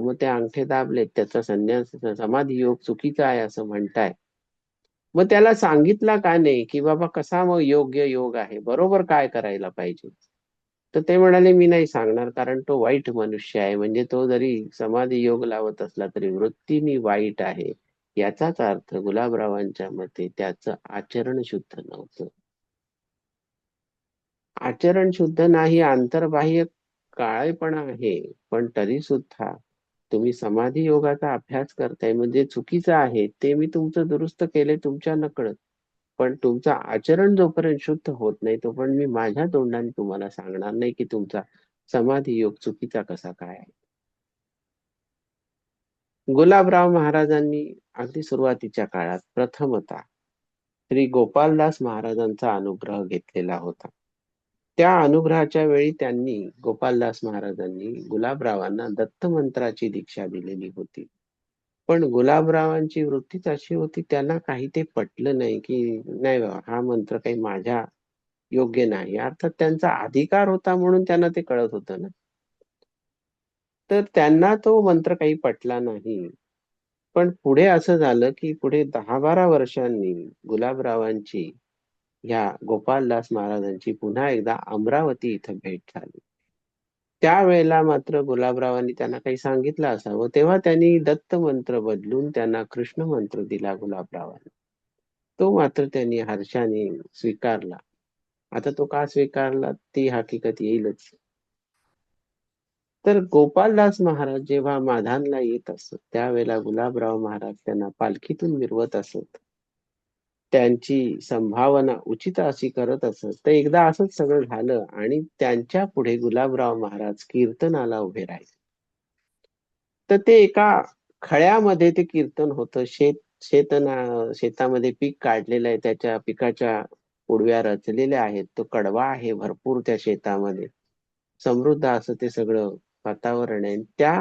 मग ते अंगठे दाबलेत त्याचा संन्यास समाधी योग चुकीचा आहे असं म्हणताय? मग त्याला सांगितला का नाही की बाबा कसा मग योग्य योग आहे? बरोबर काय करायला पाहिजे? तर ते म्हणाले मी नाही सांगणार कारण तो वाईट मनुष्य आहे. म्हणजे तो जरी समाधी योग लावत असला तरी वृत्तीनी वाईट आहे. याचाच अर्थ गुलाबरावांच्या मते त्याचं आचरण शुद्ध नव्हतं. आचरण शुद्ध नाही आंतरबाह्य काळेपणा आहे पण तरी सुद्धा तुम्ही समाधी योगाचा अभ्यास करताय म्हणजे चुकीचं आहे ते मी तुमचं दुरुस्त केले तुमच्या नकळत. पण तुमचं आचरण जोपर्यंत शुद्ध होत नाही तोपर्यंत मी माझ्या तोंडाने तुम्हाला सांगणार नाही की तुमचा समाधी योग चुकीचा कसा काय आहे. गुलाबराव महाराजांनी अगदी सुरुवातीच्या काळात प्रथमता श्री गोपालदास महाराजांचा अनुग्रह घेतलेला होता. त्या अनुग्रहाच्या वेळी त्यांनी गोपालदास महाराजांनी गुलाबरावांना दत्त मंत्राची दीक्षा दिलेली होती. पण गुलाबरावांची वृत्तीच अशी होती त्यांना काही ते पटलं नाही की नाही बाबा हा मंत्र काही माझ्या योग्य नाही. अर्थात त्यांचा अधिकार होता म्हणून त्यांना ते कळत होतं ना. तर त्यांना तो मंत्र काही पटला नाही. पण पुढे असं झालं की पुढे दहा बारा वर्षांनी गुलाबरावांची ह्या गोपालदास महाराजांची पुन्हा एकदा अमरावती इथं भेट झाली. त्यावेळेला मात्र गुलाबरावांनी त्यांना काही सांगितलं असावं तेव्हा त्यांनी दत्त मंत्र बदलून त्यांना कृष्ण मंत्र दिला गुलाबरावांना. तो मात्र त्यांनी हर्षाने स्वीकारला. आता तो का स्वीकारला? ती हकीकत येईलच. तर गोपालदास महाराज जेव्हा माधानला येत असत त्यावेळेला गुलाबराव महाराज त्यांना पालखीतून मिरवत असत. त्यांची संभावना उचित अशी करत असत. तर एकदा असंच सगळं झालं आणि त्यांच्या पुढे गुलाबराव महाराज कीर्तनाला उभे राहिले. तर ते एका खळ्यामध्ये ते कीर्तन होतं. शेत शेतना शेतामध्ये पीक काढलेलं आहे. त्याच्या पिकाच्या उडव्या रचलेल्या आहेत. तो कडवा आहे भरपूर त्या शेतामध्ये. समृद्ध असं ते सगळं वातावरण आहे. त्या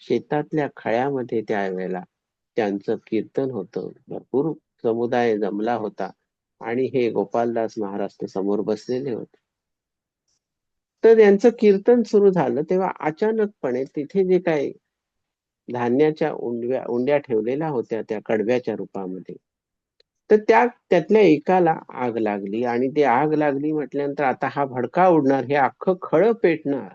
शेतातल्या खळ्यामध्ये त्यावेळेला त्यांचं कीर्तन होतं. भरपूर समुदाय जमला होता आणि हे गोपालदास महाराष्ट्र समोर बसलेले होते. तर यांचं कीर्तन सुरू झालं तेव्हा अचानकपणे तिथे जे काही धान्याच्या उंड्या उंड्या ठेवलेल्या होत्या त्या कडव्याच्या रूपामध्ये तर त्या त्यातल्या एकाला आग लागली आणि ती आग लागली म्हटल्यानंतर आता हा भडका उडणार हे अख्खं खळ पेटणार.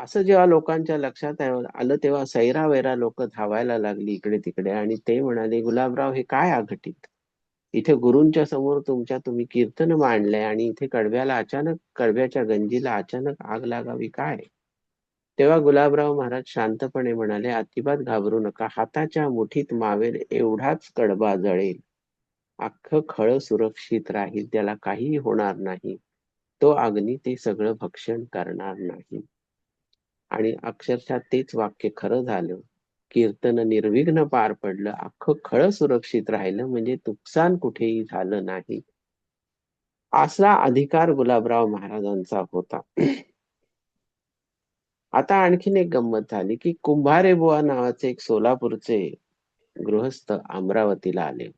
असं जेव्हा लोकांच्या लक्षात आलं तेव्हा सैरा वैरा लोक धावायला लागली इकडे तिकडे आणि ते म्हणाले गुलाबराव हे काय आघटित इथे गुरूंच्या समोर तुमच्या तुम्ही कीर्तन मांडलंय आणि इथे कडव्याला अचानक कडव्याच्या गंजीला अचानक आग लागावी काय? तेव्हा गुलाबराव महाराज शांतपणे म्हणाले अजिबात घाबरू नका हाताच्या मुठीत मावेल एवढाच कडबा जळेल. अख्खं खळ सुरक्षित राहील त्याला काहीही होणार नाही. तो अग्नी ते सगळं भक्षण करणार नाही. आणि अक्षरशः तेच वाक्य खरं झालं. कीर्तन निर्विघ्न पार पडलं. अख्खं खळ सुरक्षित राहिलं. म्हणजे नुकसान कुठेही झालं नाही. असा अधिकार गुलाबराव महाराजांचा होता. आता आणखीन एक गंमत झाली की कुंभारे बुवा नावाचे एक सोलापूरचे गृहस्थ अमरावतीला आले.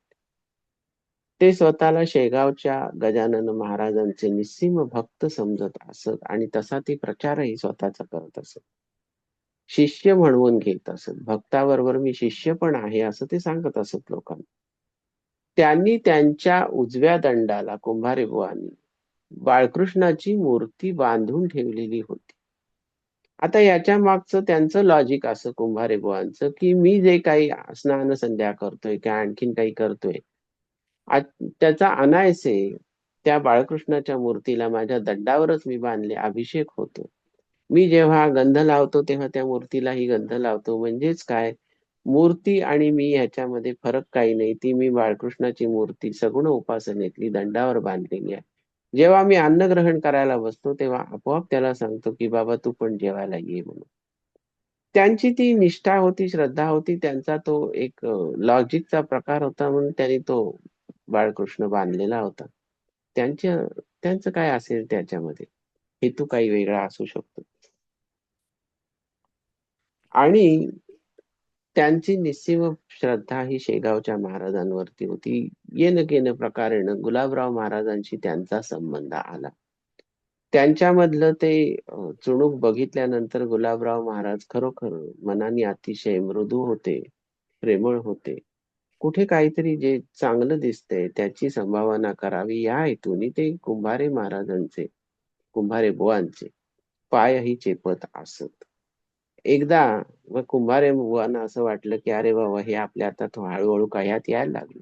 ते स्वतःला शेगावच्या गजानन महाराजांचे निस्सीम भक्त समजत असत आणि तसा ते प्रचारही स्वतःचा करत असत. शिष्य म्हणवून घेत असत. भक्ताबरोबर मी शिष्य पण आहे असं ते सांगत असत लोकांना. त्यांनी त्यांच्या उजव्या दंडाला कुंभारे बुवांनी बाळकृष्णाची मूर्ती बांधून ठेवलेली होती. आता याच्या मागचं त्यांचं लॉजिक असं कुंभारे बुवांचं की मी जे काही स्नान संध्या करतोय किंवा आणखीन काही करतोय त्याचा अनायसे त्या बाळकृष्णाच्या मूर्तीला माझ्या दंडावरच मी बांधले अभिषेक होतो. मी जेव्हा गंध लावतो तेव्हा त्या मूर्तीलाही गंध लावतो. म्हणजेच काय? मूर्ती आणि मी ह्याच्यामध्ये फरक काही नाही. ती मी बाळकृष्णाची मूर्ती सगुण उपासनेतली दंडावर बांधलेली आहे. जेव्हा मी अन्न ग्रहण करायला बसतो तेव्हा आपोआप त्याला सांगतो की बाबा तू पण जेवायला ये म्हणून. त्यांची ती निष्ठा होती श्रद्धा होती. त्यांचा तो एक लॉजिकचा प्रकार होता म्हणून त्यांनी तो बाळकृष्ण बांधलेला होता. त्यांच्या त्यांचं काय असेल त्याच्यामध्ये? हेतू काही वेगळा असू शकतो. आणि त्यांची निस्सीम श्रद्धा ही शेगावच्या महाराजांवरती होती. येन केन प्रकारेनं गुलाबराव महाराजांशी त्यांचा संबंध आला. त्यांच्यामधलं ते चुणूक बघितल्यानंतर गुलाबराव महाराज खरोखर मनाने अतिशय मृदू होते प्रेमळ होते. कुठे काहीतरी जे चांगलं दिसतंय त्याची संभावना करावी या हेतूने ते कुंभारे महाराजांचे कुंभारे बुवांचे पायही चेपत असत. एकदा व कुंभारे बुवांना असं वाटलं की अरे बाबा हे आपल्या आता हळूहळू काह्यात यायला लागलं.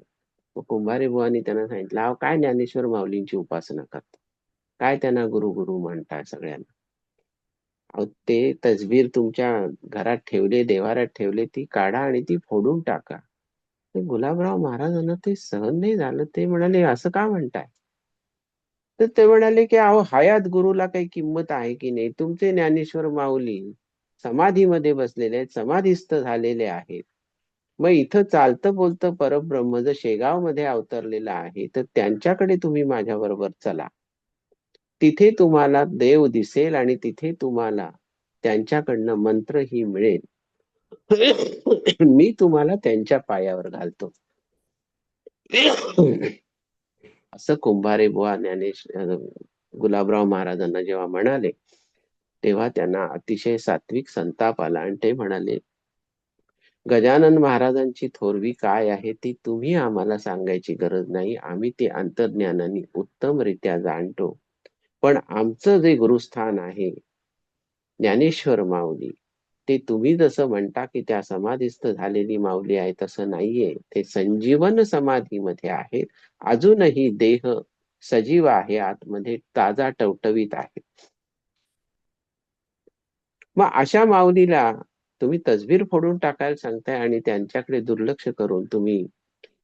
मग कुंभारे बुवांनी त्यांना सांगितलं अहो काय ज्ञानेश्वर माऊलींची उपासना करता? काय त्यांना गुरु गुरु म्हणताय सगळ्यांना? अहो ते तजबीर तुमच्या घरात ठेवले देवारात ठेवले ती काढा आणि ती फोडून टाका. ते गुलाबराव महाराजांना ते सहन नाही झालं. ते म्हणाले असं का म्हणताय? तर ते म्हणाले की अहो हयात गुरुला काही किंमत आहे की नाही? तुमचे ज्ञानेश्वर माऊली समाधीमध्ये बसलेले आहेत समाधीस्थ झालेले आहेत. मग इथं चालतं बोलतं परब्रह्म जर शेगावमध्ये अवतरलेलं आहे तर त्यांच्याकडे तुम्ही माझ्या बरोबर चला. तिथे तुम्हाला देव दिसेल आणि तिथे तुम्हाला त्यांच्याकडनं मंत्रही मिळेल. मी तुम्हाला त्यांच्या पायावर घालतो. असं कुंभारे बुवा ज्ञानेश गुलाबराव महाराजांना जेव्हा म्हणाले तेव्हा त्यांना अतिशय सात्विक संताप आला आणि ते म्हणाले गजानन महाराजांची थोरवी काय आहे ती तुम्ही आम्हाला सांगायची गरज नाही आम्ही ते अंतर्ज्ञानाने उत्तमरित्या जाणतो. पण आमचं जे गुरुस्थान आहे ज्ञानेश्वर माऊली ते तुम्ही जसं म्हणता की त्या समाधीस्थ झालेली माऊली आहे तसं नाहीये. ते संजीवन समाधीमध्ये आहेत. अजूनही देह सजीव आहे आतमध्ये ताजा टवटवीत आहे. मग अशा माऊलीला तुम्ही तसबीर फोडून टाकायला सांगताय आणि त्यांच्याकडे दुर्लक्ष करून तुम्ही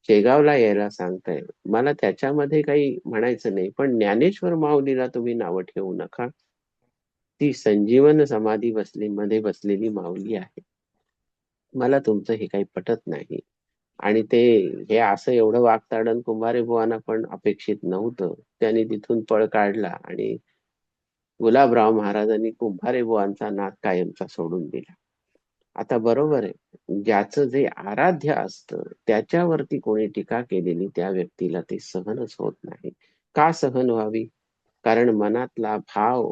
शेगावला यायला सांगताय. मला त्याच्यामध्ये काही म्हणायचं नाही पण ज्ञानेश्वर माऊलीला तुम्ही नावं ठेवू नका. ती संजीवन समाधी बसली मध्ये बसलेली माऊली आहे. मला तुमचं हे काही पटत नाही. आणि ते हे असं एवढं वागताडण कुंभारे बुवांना पण अपेक्षित नव्हतं. त्यांनी तिथून पळ काढला आणि गुलाबराव महाराजांनी कुंभारे बुवांचा नाद कायमचा सोडून दिला. आता बरोबर आहे. ज्याचं जे आराध्य असतं त्याच्यावरती कोणी टीका केलेली त्या व्यक्तीला ते सहनच होत नाही. का सहन व्हावी? कारण मनातला भाव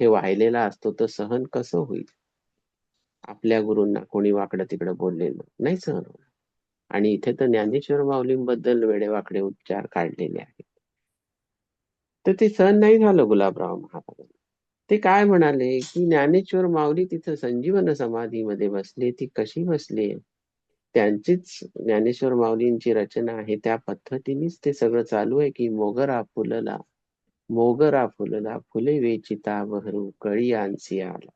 हे वाहिलेला असतो तर सहन कसं होईल? आपल्या गुरूंना कोणी वाकडं तिकडं बोललेलं नाही सहन होणार. आणि इथे तर ज्ञानेश्वर माऊलींबद्दल वेडेवाकडे उच्चार काढलेले आहेत. तर ते सहन नाही झालं गुलाबराव महाराजांना. ते काय म्हणाले की ज्ञानेश्वर माऊली तिथं संजीवन समाधीमध्ये बसली ती कशी बसली? त्यांचीच ज्ञानेश्वर माऊलींची रचना आहे त्या पद्धतीनेच ते सगळं चालू आहे की मोगरा फुलला मोगरा फुलला फुले वेचिता बहरू कळी आणसी आला.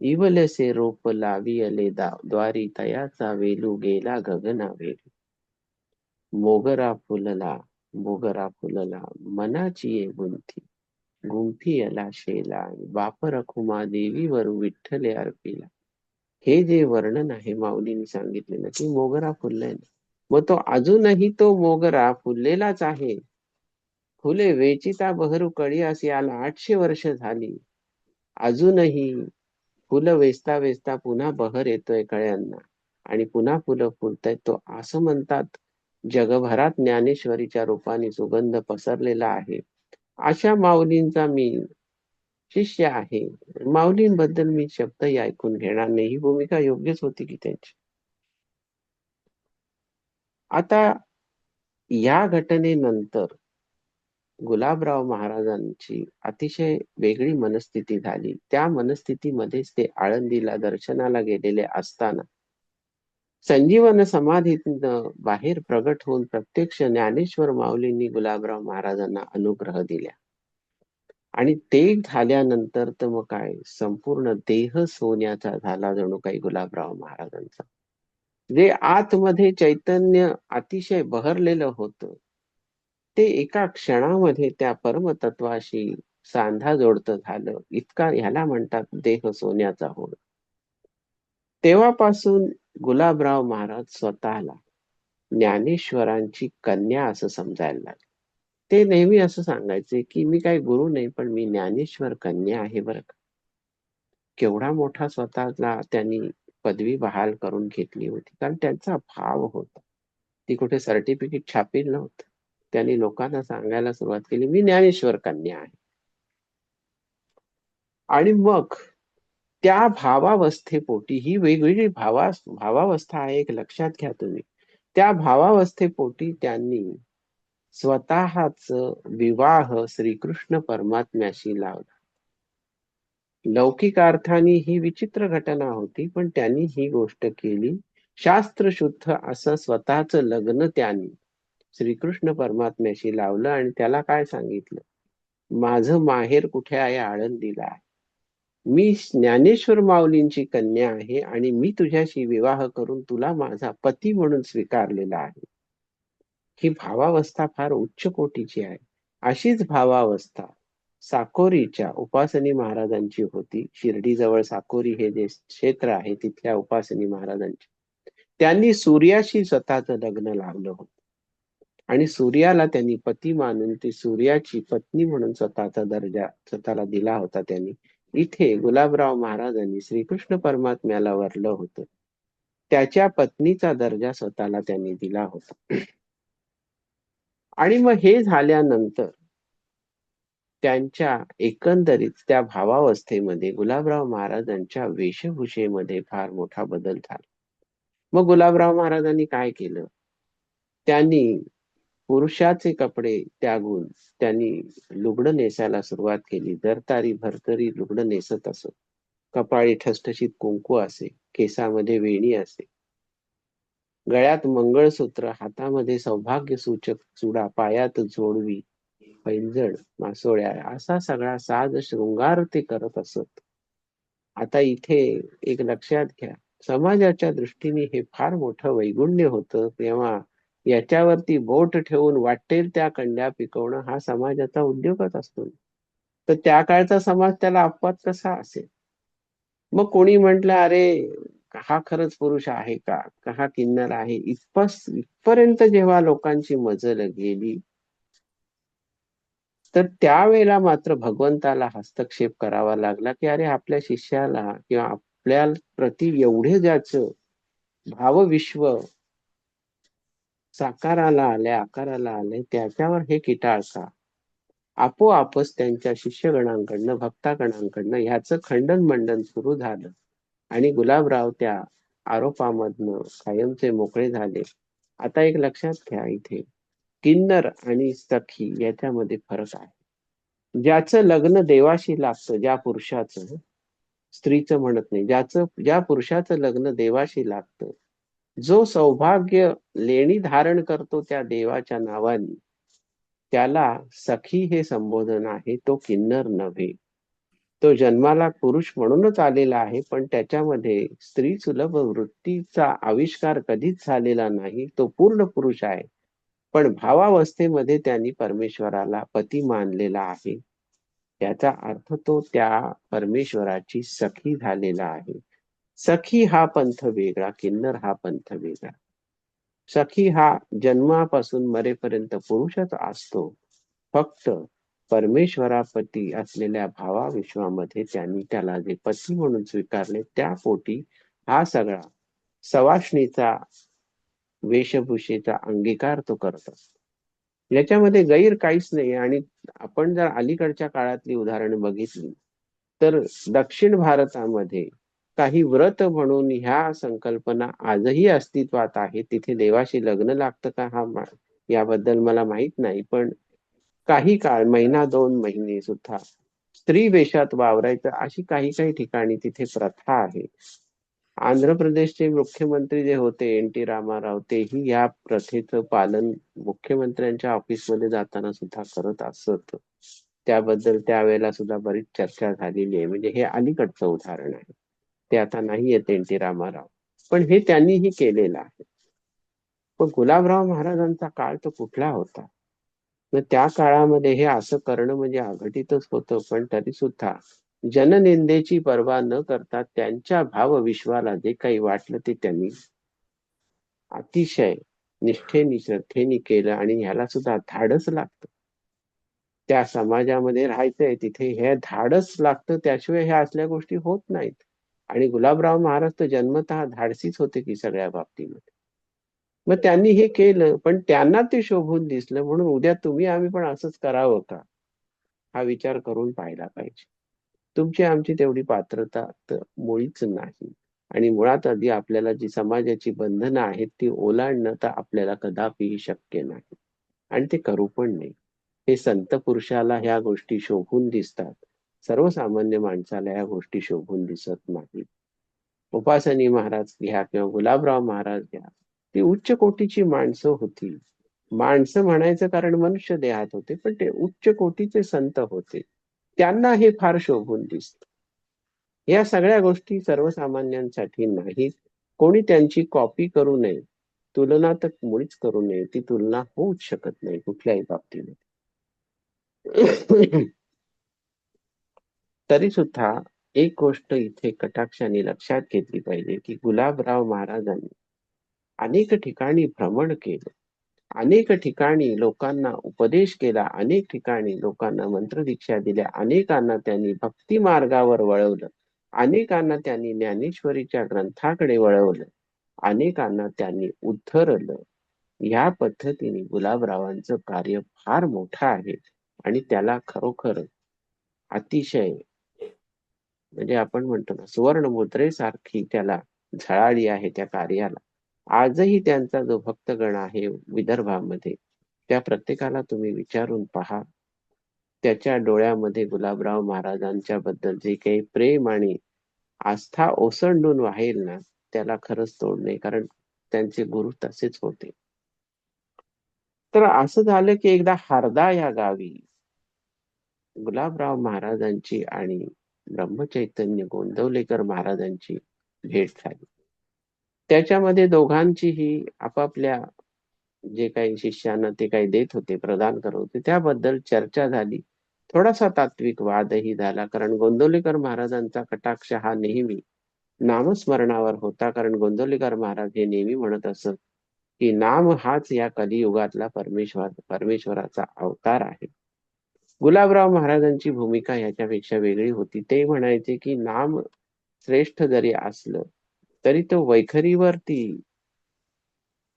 इवलसे रोप लावी अले द्वारी तयाचा वेलू गेला गगना वेलू. मोगरा फुलला मोगरा फुलला मनाची ये गुंथी. गुंफी अला शेला बापर रखुमा देवीवर विठ्ठले अर्पिला. हे जे वर्णन आहे माऊलीने सांगितले ना की मोगरा फुललाय ना मग तो अजूनही तो मोगरा फुललेलाच आहे. फुले वेचिता बहरू कळी असे याला आठशे वर्ष झाली. अजूनही फुलं वेचता वेचता पुन्हा बहर येतोय कळ्यांना. आणि पुन्हा फुलं फुलतायत तो असं म्हणतात जगभरात ज्ञानेश्वरीच्या रूपाने सुगंध पसरलेला आहे. अशा माऊलींचा मी शिष्य आहे. माऊलींबद्दल मी शब्दही ऐकून घेणार नाही. ही भूमिका योग्यच होती की त्यांची. आता या घटनेनंतर गुलाबराव महाराजांची अतिशय वेगळी मनस्थिती झाली. त्या मनस्थितीमध्येच ते आळंदीला दर्शनाला गेलेले असताना संजीवन समाधीतनं बाहेर प्रगट होऊन प्रत्यक्ष ज्ञानेश्वर माऊलींनी गुलाबराव महाराजांना अनुग्रह दिल्या. आणि ते झाल्यानंतर तर मग काय? संपूर्ण देह सोन्याचा झाला जणू काही गुलाबराव महाराजांचा. जे आतमध्ये चैतन्य अतिशय बहरलेलं होतं ते एका क्षणामध्ये त्या परमतत्वाशी सांधा जोडतं झालं. इतका ह्याला म्हणतात देह सोन्याचा होण तेव्हापासून गुलाबराव महाराज स्वतःला ज्ञानेश्वरांची कन्या असं समजायला लागले. ते नेहमी असं सांगायचे की मी काही गुरु नाही पण मी ज्ञानेश्वर कन्या आहे बरं का. केवढा मोठा स्वतःला त्यांनी पदवी बहाल करून घेतली होती. कारण त्यांचा भाव होता. ती कुठे सर्टिफिकेट छापील नव्हतं. त्यांनी लोकांना सांगायला सुरुवात केली मी ज्ञानेश्वर कन्या आहे. आणि मग त्या भावावस्थेपोटी ही वेगवेगळी भावा भावावस्था आहे एक लक्षात घ्या तुम्ही. त्या भावावस्थेपोटी त्यांनी स्वतःच विवाह श्रीकृष्ण परमात्म्याशी लावला. लौकिक अर्थाने ही विचित्र घटना होती पण त्यांनी ही गोष्ट केली. शास्त्रशुद्ध असं स्वतःच लग्न त्यांनी श्रीकृष्ण परमात्म्याशी लावलं आणि त्याला काय सांगितलं? माझं माहेर कुठे आहे आळंदीला आहे. मी ज्ञानेश्वर माऊलींची कन्या आहे आणि मी तुझ्याशी विवाह करून तुला माझा पती म्हणून स्वीकारलेला आहे. ही भावावस्था फार उच्च कोटीची आहे. अशीच भावावस्था साकोरीच्या उपासनी महाराजांची होती. शिर्डीजवळ साकोरी हे जे क्षेत्र आहे तिथल्या उपासनी महाराजांची. त्यांनी सूर्याशी स्वतःच लग्न लावलं होतं. आणि सूर्याला त्यांनी पती मानून ती सूर्याची पत्नी म्हणून स्वतःचा दर्जा स्वतःला दिला होता त्यांनी. इथे गुलाबराव महाराजांनी श्रीकृष्ण परमात्म्याला वरलं होतं. त्याच्या पत्नीचा दर्जा स्वतःला त्यांनी दिला होता. आणि मग हे झाल्यानंतर त्यांच्या एकंदरीत त्या भावावस्थेमध्ये गुलाबराव महाराजांच्या वेशभूषेमध्ये फार मोठा बदल झाला. मग गुलाबराव महाराजांनी काय केलं? त्यांनी पुरुषाचे कपडे त्यागून त्यांनी लुगडं नेसायला सुरुवात केली. दरतारी भरतरी लुगडं नेसत असत. कपाळी ठसठशीत कुंकू असे केसामध्ये वेणी असे. गळ्यात मंगळसूत्र हातामध्ये सौभाग्य सूचक चुडा पायात जोडवी पैंजण मासोळ्या असा सगळा साज शृंगार ते करत असत. आता इथे एक लक्षात घ्या. समाजाच्या दृष्टीने हे फार मोठं वैगुण्य होतं तेव्हा याच्यावरती बोट ठेवून वाटेल त्या कंड्या पिकवणं हा समाजाचा उद्योगच असतो. तर त्या काळचा समाज त्याला अपवाद कसा असेल? मग कोणी म्हटलं अरे हा खरंच पुरुष आहे का? हा किन्नर आहे. इथपास इथपर्यंत जेव्हा लोकांची मजल गेली तर त्यावेळेला मात्र भगवंताला हस्तक्षेप करावा लागला की अरे आपल्या शिष्याला किंवा आपल्या प्रति एवढे ज्याचं भावविश्व साकाराला आले आकाराला आले त्याच्यावर हे किटाळ का आपोआपच त्यांच्या शिष्यगणांकडनं भक्तागणांकडनं ह्याचं खंडन मंडन सुरू झालं. आणि गुलाबराव त्या आरोपामधनं कायमचे मोकळे झाले. आता एक लक्षात घ्या इथे. किन्नर आणि सखी याच्यामध्ये फरक आहे. ज्याचं लग्न देवाशी लागतं ज्या पुरुषाचं स्त्रीचं म्हणत नाही. ज्याचं ज्या पुरुषाचं लग्न देवाशी लागतं जो सौभाग्य लेणी धारण करतो त्या देवाच्या नावाने त्याला सखी हे संबोधन आहे तो किन्नर नव्हे. तो जन्माला पुरुष म्हणूनच आलेला आहे पण त्याच्यामध्ये स्त्री सुलभ वृत्तीचा आविष्कार कधीच झालेला नाही तो पूर्ण पुरुष आहे. पण भावावस्थेमध्ये त्यांनी परमेश्वराला पती मानलेला आहे. त्याचा अर्थ तो त्या परमेश्वराची सखी झालेला आहे. सखी हा पंथ वेगळा किन्नर हा पंथ वेगळा. सखी हा जन्मापासून मरेपर्यंत पुरुषच असतो. फक्त परमेश्वरापती असलेल्या भावा विश्वामध्ये त्यांनी त्याला जे पती म्हणून स्वीकारले त्या पोटी हा सगळा सवाष्णीचा वेशभूषेचा अंगीकार तो करत असतो. याच्यामध्ये गैर काहीच नाही आणि आपण जर अलीकडच्या काळातली उदाहरणं बघितली तर दक्षिण भारतामध्ये काही व्रत म्हणून ह्या संकल्पना आजही अस्तित्वात आहे. तिथे देवाशी लग्न लागतं का? हा याबद्दल मला माहीत नाही पण काही काळ महिना दोन महिने सुद्धा स्त्री वेशात वावरायचं अशी काही काही ठिकाणी तिथे प्रथा आहे. आंध्र प्रदेशचे मुख्यमंत्री जे होते एन टी रामाराव तेही या प्रथेचं पालन मुख्यमंत्र्यांच्या ऑफिसमध्ये जाताना सुद्धा करत असत. त्याबद्दल त्यावेळेला सुद्धा बरीच चर्चा झालेली आहे. म्हणजे हे अलीकडचं उदाहरण आहे. ते आता नाही येत एन टी रामाराव पण हे त्यांनीही केलेलं आहे. पण गुलाबराव महाराजांचा काळ तो कुठला होता? मग त्या काळामध्ये हे असं करणं म्हणजे अघटितच होतं पण तरी सुद्धा जननिंदेची पर्वा न करता त्यांच्या भावविश्वाला जे काही वाटलं ते त्यांनी अतिशय निष्ठेनी श्रद्धेनी केलं आणि ह्याला सुद्धा धाडस लागतं. त्या समाजामध्ये राहायचंय तिथे हे धाडस लागतं त्याशिवाय ह्या असल्या गोष्टी होत नाहीत. आणि गुलाबराव महाराज तर जन्मत धाडसीच होते की सगळ्या बाबतीमध्ये. मग त्यांनी हे केलं पण त्यांना ते शोभून दिसलं म्हणून उद्या तुम्ही आम्ही पण असंच करावं का? हा विचार करून पाहिला पाहिजे. तुमची आमची तेवढी पात्रता तर मुळीच नाही. आणि मुळात आधी आपल्याला जी समाजाची बंधनं आहेत ती ओलांडणं तर आपल्याला कदापिही शक्य नाही. आणि ते करू पण नाही हे संत पुरुषाला ह्या गोष्टी शोभून दिसतात. सर्वसामान्य माणसाला ह्या गोष्टी शोभून दिसत नाहीत. उपासनी महाराज घ्या किंवा गुलाबराव महाराज घ्या ती उच्च कोटीची माणसं होती माणसं म्हणायचं कारण मनुष्य देहात होते पण ते उच्च कोटीचे संत होते. त्यांना हे फार शोभून दिसत. या सगळ्या गोष्टी सर्वसामान्यांसाठी नाहीत. कोणी त्यांची कॉपी करू नये तुलना तर मुळीच करू नये ती तुलना होऊच शकत नाही कुठल्याही बाबतीमध्ये. तरी सुद्धा एक गोष्ट इथे कटाक्षाने लक्षात घेतली पाहिजे की गुलाबराव महाराजांनी अनेक ठिकाणी भ्रमण केलं. अनेक ठिकाणी लोकांना उपदेश केला अनेक ठिकाणी लोकांना मंत्रदीक्षा दिल्या अनेकांना त्यांनी भक्ती मार्गावर वळवलं अनेकांना त्यांनी ज्ञानेश्वरीच्या ग्रंथाकडे वळवलं अनेकांना त्यांनी उद्धरलं. या पद्धतीने गुलाबरावांचं कार्य फार मोठं आहे आणि त्याला खरोखर अतिशय म्हणजे आपण म्हणतो ना सुवर्ण मुद्रेसारखी त्याला झळाळी आहे त्या कार्याला. आजही त्यांचा जो भक्तगण आहे विदर्भामध्ये त्या प्रत्येकाला तुम्ही विचारून पहा. त्याच्या डोळ्यामध्ये गुलाबराव महाराजांच्या बद्दल जे काही प्रेम आणि आस्था ओसंडून वाहेल ना त्याला खरंच तोड नाही कारण त्यांचे गुरु तसेच होते. तर असं झालं की एकदा हारदा या गावी गुलाबराव महाराजांची आणि ब्रह्मचैतन्य गोंदवलेकर महाराजांची भेट झाली. त्याच्यामध्ये दोघांचीही आपापल्या जे काही शिष्यांना ते काही देत होते प्रदान करत होते त्याबद्दल चर्चा झाली. थोडासा तात्विक वादही झाला कारण गोंदवलेकर महाराजांचा कटाक्ष हा नेहमी नामस्मरणावर होता कारण गोंदवलेकर महाराज हे नेहमी म्हणत असत की नाम हाच या कलियुगातला परमेश्वर परमेश्वराचा अवतार आहे. गुलाबराव महाराजांची भूमिका याच्यापेक्षा वेगळी होती. ते म्हणायचे की नाम श्रेष्ठ जरी असलं तरी तो वैखरीवरती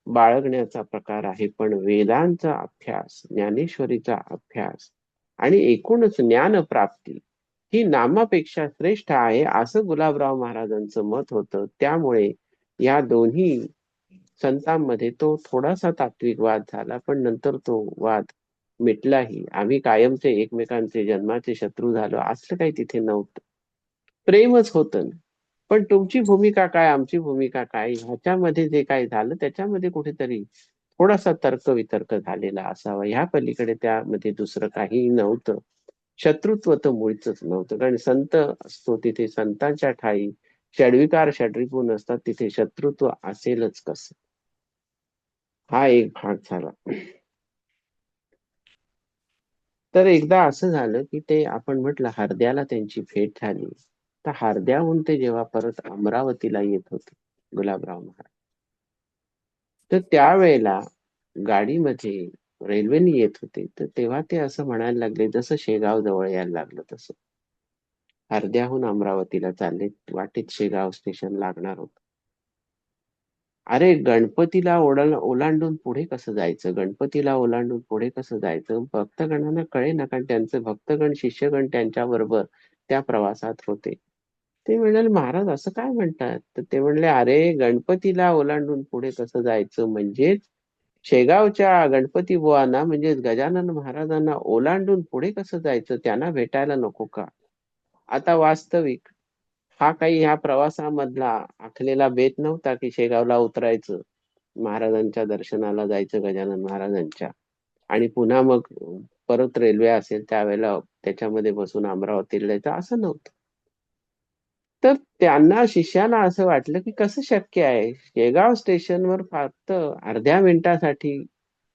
बाळगण्याचा प्रकार आहे. पण वेदांचा अभ्यास ज्ञानेश्वरीचा अभ्यास आणि एकूणच ज्ञान प्राप्ती ही नामापेक्षा श्रेष्ठ आहे असं गुलाबराव महाराजांचं मत होतं. त्यामुळे या दोन्ही संतांमध्ये तो थोडासा तात्विक वाद झाला पण नंतर तो वाद मिटलाही. आम्ही कायमचे एकमेकांचे जन्माचे शत्रू झालो. असं काही तिथे नव्हतं. प्रेमच होतं पण तुमची भूमिका काय आमची भूमिका काय? ह्याच्यामध्ये जे काय झालं त्याच्यामध्ये कुठेतरी थोडासा तर्क वितर्क झालेला असावा. ह्या पलीकडे त्यामध्ये दुसरं काही नव्हतं. शत्रुत्व तर मुळीच नव्हतं. कारण संत असतो तिथे संतांच्या ठाई. षडविकार षडरिपून असतात. तिथे शत्रुत्व असेलच कस? हा एक भाग झाला. तर एकदा असं झालं की ते आपण म्हटलं हरद्याला त्यांची भेट झाली. तर हरद्याहून ते जेव्हा परत अमरावतीला येत होते गुलाबराव महाराज. तर त्यावेळेला गाडीमध्ये रेल्वेने येत होते. तर तेव्हा ते असं म्हणायला लागले जसं शेगाव जवळ यायला लागलं तसं. हरद्याहून अमरावतीला चालले. वाटेत शेगाव स्टेशन लागणार होत. अरे गणपतीला ओढ ओलांडून पुढे कसं जायचं? गणपतीला ओलांडून पुढे कसं जायचं? भक्तगणांना कळे ना कारण त्यांचे भक्तगण शिष्यगण त्यांच्या बरोबर त्या प्रवासात होते. ते म्हणाले महाराज असं काय म्हणतात? तर ते म्हणले अरे गणपतीला ओलांडून पुढे कसं जायचं? म्हणजेच शेगावच्या गणपती बुवांना म्हणजेच गजानन महाराजांना ओलांडून पुढे कसं जायचं? त्यांना भेटायला नको का? आता वास्तविक हा काही ह्या प्रवासामधला आखलेला बेत नव्हता की शेगावला उतरायचं. महाराजांच्या दर्शनाला जायचं गजानन महाराजांच्या. आणि पुन्हा मग परत रेल्वे असेल त्यावेळेला त्याच्यामध्ये बसून अमरावतीला जायचं असं नव्हतं. तर त्यांना शिष्याला असं वाटलं की कसं शक्य आहे? शेगाव स्टेशनवर फक्त अर्ध्या मिनिटासाठी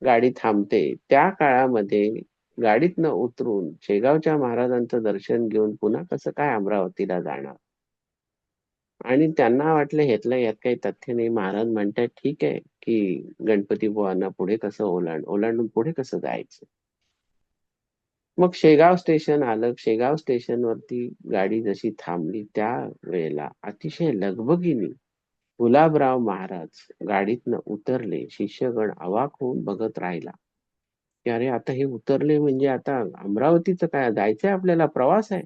गाडी थांबते. त्या काळामध्ये गाडीतनं उतरून शेगावच्या महाराजांचं दर्शन घेऊन पुन्हा कसं काय अमरावतीला जाणार? आणि त्यांना वाटलं ह्यातलं यात काही तथ्य नाही. महाराज म्हणतात ठीक आहे की गणपती बुवांना पुढे कसं ओलांड ओलांडून पुढे कसं जायचं? मग शेगाव स्टेशन आलं. शेगाव स्टेशनवरती गाडी जशी थांबली त्या वेळेला अतिशय लगबगीने गुलाबराव महाराज गाडीतनं उतरले. शिष्यगण अवाक होऊन बघत राहिला. की अरे आता हे उतरले म्हणजे आता अमरावतीचं काय? जायचंय आपल्याला? प्रवास आहे.